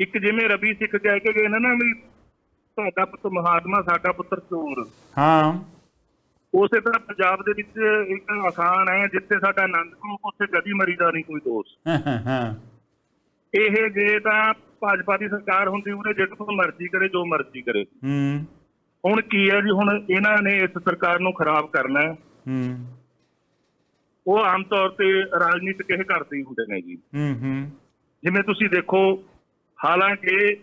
ਇੱਕ ਜਿਵੇਂ ਰਵੀ ਸਿੱਖ ਕਹਿ ਕੇ ਗਏ ਨੇ ਨਾ ਵੀ ਤੁਹਾਡਾ ਪੁੱਤ ਮਹਾਤਮਾ ਸਾਡਾ ਪੁੱਤਰ ਚੋਰ। ਹਾਂ। ਉਸੇ ਤਰ੍ਹਾਂ ਪੰਜਾਬ ਦੇ ਵਿੱਚ ਇੱਕ ਆਸਾਨ ਹੈ ਜਿੱਥੇ ਸਾਡਾ ਆਨੰਦ ਕੋ ਉੱਥੇ ਗਦੀ ਮਰੀ ਦਾ ਨਹੀਂ ਕੋਈ ਦੋਸ਼। ਹਾਂ, ਹਾਂ, ਹਾਂ। ਇਹ ਜੇ ਤਾਂ ਭਾਜਪਾ ਦੀ ਸਰਕਾਰ ਹੁੰਦੀ ਉਹਨੇ ਜਿੱਥੋਂ ਮਰਜ਼ੀ ਕਰੇ ਜੋ ਮਰਜ਼ੀ ਕਰੇ। ਹੂੰ। ਹੁਣ ਕੀ ਹੈ ਜੀ ਹੁਣ ਇਹਨਾਂ ਨੇ ਇਸ ਸਰਕਾਰ ਨੂੰ ਖਰਾਬ ਕਰਨਾ ਹੈ। ਹੂੰ। ਉਹ ਆਮ ਤੌਰ ਤੇ ਰਾਜਨੀਤਿਕ ਇਹ ਕਰਦੇ ਹੁੰਦੇ ਨੇ ਜੀ। ਹੂੰ ਹੂੰ। ਜਿਵੇਂ ਤੁਸੀਂ ਦੇਖੋ ਹਾਲਾਂਕਿ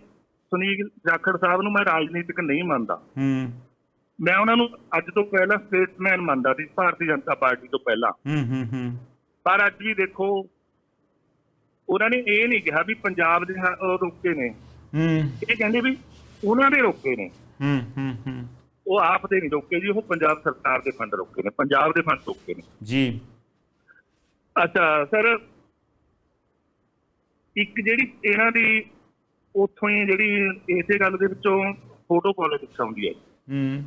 ਸੁਨੀਲ ਜਾਖੜ ਸਾਹਿਬ ਨੂੰ ਮੈਂ ਰਾਜਨੀਤਿਕ ਨਹੀਂ ਮੰਨਦਾ। ਹੂੰ। ਮੈਂ ਉਹਨਾਂ ਨੂੰ ਅੱਜ ਤੋਂ ਪਹਿਲਾਂ ਸਟੇਟਸਮੈਨ ਮੰਨਦਾ ਸੀ ਭਾਰਤੀ ਜਨਤਾ ਪਾਰਟੀ ਤੋਂ ਪਹਿਲਾਂ। ਹੂੰ ਹੂੰ ਹੂੰ। ਪਰ ਅੱਜ ਵੀ ਦੇਖੋ ਉਹਨਾਂ ਨੇ ਇਹ ਨਹੀਂ ਕਿਹਾ ਵੀ ਪੰਜਾਬ ਦੇ ਰੋਕੇ ਨੇ। ਹੂੰ। ਇਹ ਕਹਿੰਦੇ ਵੀ ਉਹਨਾਂ ਦੇ ਰੋਕੇ ਨੇ। ਹੂੰ ਹੂੰ ਹੂੰ। ਉਹ ਆਪ ਦੇ ਨਹੀਂ ਰੋਕੇ ਜੀ ਉਹ ਪੰਜਾਬ ਸਰਕਾਰ ਦੇ ਫੰਡ ਰੋਕੇ ਨੇ ਪੰਜਾਬ ਦੇ ਫੰਡ ਰੋਕੇ ਨੇ। ਜੀ। ਅੱਛਾ ਸਰ ਇੱਕ ਜਿਹੜੀ ਇਹਨਾਂ ਦੀ ਉੱਥੋਂ ਹੀ ਜਿਹੜੀ ਇਸੇ ਗੱਲ ਦੇ ਵਿੱਚੋਂ ਫੋਟੋ ਪੋਲਿਟਿਕਸ ਆਉਂਦੀ ਹੈ। ਹੂੰ।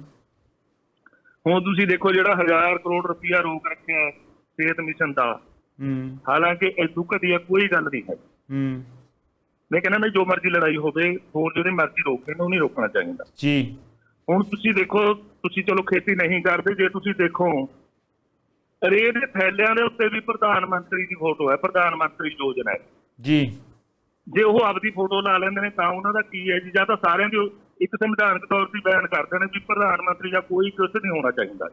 ਹੁਣ ਤੁਸੀਂ ਦੇਖੋ ਜਿਹੜਾ 1000 ਕਰੋੜ ਰੁਪਇਆ ਰੋਕ ਰੱਖਿਆ ਹੈ ਸਿਹਤ ਮਿਸ਼ਨ ਦਾ। ਹੂੰ। ਹਾਲਾਂਕਿ ਇਹ ਦੁੱਖਦੀ ਹੈ ਕੋਈ ਗੱਲ ਨਹੀਂ ਹੈ। ਹੂੰ। ਮੈਂ ਕਹਿੰਦਾ ਵੀ ਜੋ ਮਰਜ਼ੀ ਲੜਾਈ ਹੋਵੇ ਹੋਰ ਜਿਹੜੇ ਮਰਜ਼ੀ ਰੋਕੇ ਨੇ ਉਹ ਨਹੀਂ ਰੋਕਣਾ ਚਾਹੀਦਾ। ਜੀ। ਹੁਣ ਤੁਸੀਂ ਦੇਖੋ ਤੁਸੀਂ ਚਲੋ ਖੇਤੀ ਨਹੀਂ ਕਰਦੇ ਜੇ ਤੁਸੀਂ ਦੇਖੋ ਰੇ ਦੇ ਥੈਲਿਆਂ ਦੇ ਉੱਤੇ ਵੀ ਪ੍ਰਧਾਨ ਮੰਤਰੀ ਦੀ ਫੋਟੋ ਹੈ ਪ੍ਰਧਾਨ ਮੰਤਰੀ ਯੋਜਨਾ ਹੈ। ਜੀ। ਜੇ ਉਹ ਆਪਦੀ ਫੋਟੋ ਲਾ ਲੈਂਦੇ ਨੇ ਤਾਂ ਉਹਨਾਂ ਦਾ ਕੀ ਹੈ ਜੀ? ਜਾਂ ਤਾਂ ਸਾਰਿਆਂ ਦੀ ਇੱਕ ਸੰਵਿਧਾਨਕ ਤੌਰ ਤੇ ਬਿਆਨ ਕਰਦੇ ਨੇ ਵੀ ਪ੍ਰਧਾਨ ਮੰਤਰੀ ਜਾਂ ਕੋਈ ਕੁਛ ਨਹੀਂ ਹੋਣਾ ਚਾਹੀਦਾ।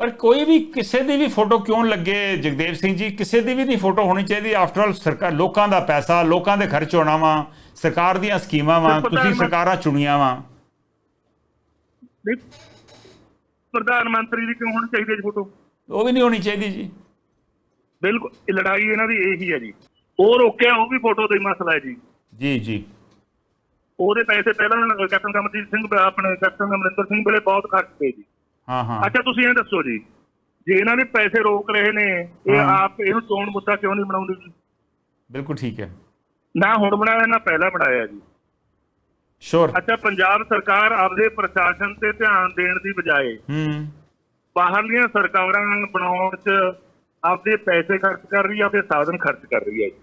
ਪਰ ਕੋਈ ਵੀ ਕਿਸੇ ਦੀ ਵੀ ਫੋਟੋ ਕਿਉਂ ਲੱਗੇ ਜਗਦੇਵ ਸਿੰਘ ਜੀ? ਕਿਸੇ ਦੀ ਵੀ ਨਹੀਂ ਫੋਟੋ ਹੋਣੀ ਚਾਹੀਦੀ। ਆਫਟਰ ਆਲ ਸਰਕਾਰ ਲੋਕਾਂ ਦਾ ਪੈਸਾ ਲੋਕਾਂ ਦੇ ਖਰਚ ਹੋਣਾ ਵਾ। ਸਰਕਾਰ ਦੀਆਂ ਸਕੀਮਾਂ ਵਾ। ਤੁਸੀਂ ਸਰਕਾਰਾਂ ਚੁਣੀਆਂ ਵਾ। ਪ੍ਰਧਾਨ ਮੰਤਰੀ ਦੀ ਕਿਉਂ ਹੋਣੀ ਚਾਹੀਦੀ ਹੈ ਫੋਟੋ? ਉਹ ਵੀ ਨਹੀਂ ਹੋਣੀ ਚਾਹੀਦੀ ਜੀ। ਬਿਲਕੁਲ ਇਹ ਲੜਾਈ ਇਹਨਾਂ ਦੀ ਇਹੀ ਹੈ ਜੀ। ਉਹ ਰੋਕਿਆ ਉਹ ਵੀ ਫੋਟੋ ਦਾ ਹੀ ਮਸਲਾ ਹੈ ਜੀ। ਜੀ ਜੀ। ਉਹਦੇ ਪੈਸੇ ਪਹਿਲਾਂ ਕੈਪਟਨ ਕਮਰਜੀਤ ਸਿੰਘ ਆਪਣੇ ਕੈਪਟਨ ਅਮਰਿੰਦਰ ਸਿੰਘ ਵੇਲੇ ਬਹੁਤ ਖਰਚ ਗਏ ਜੀ। ਹਾਂ ਹਾਂ। ਅੱਛਾ ਤੁਸੀਂ ਇਹ ਦੱਸੋ ਜੀ ਜੇ ਇਹਨਾਂ ਨੇ ਪੈਸੇ ਰੋਕ ਰਹੇ ਨੇ ਇਹ। ਆਪ ਇਹਨੂੰ ਚੋਣ ਮੁੱਦਾ ਕਿਉਂ ਨਹੀਂ ਬਣਾਉਂਦੇ ਜੀ? ਬਿਲਕੁਲ ਠੀਕ ਹੈ। ਨਾ ਹੁਣ ਬਣਾਇਆ ਨਾ ਪਹਿਲਾਂ ਬਣਾਇਆ ਜੀ। ਸ਼ੋਰ ਅੱਛਾ ਪੰਜਾਬ ਸਰਕਾਰ ਆਪਦੇ ਪ੍ਰਸ਼ਾਸਨ ਤੇ ਧਿਆਨ ਦੇਣ ਦੀ ਬਜਾਏ ਹੂੰ। ਬਾਹਰਲੀਆਂ ਸਰਕਾਰਾਂ ਬਣਾਉਣ 'ਚ ਆਪਦੇ ਪੈਸੇ ਖਰਚ ਕਰ ਰਹੀ ਹੈ ਆਪਦੇ ਸਾਧਨ ਖਰਚ ਕਰ ਰਹੀ ਹੈ ਜੀ।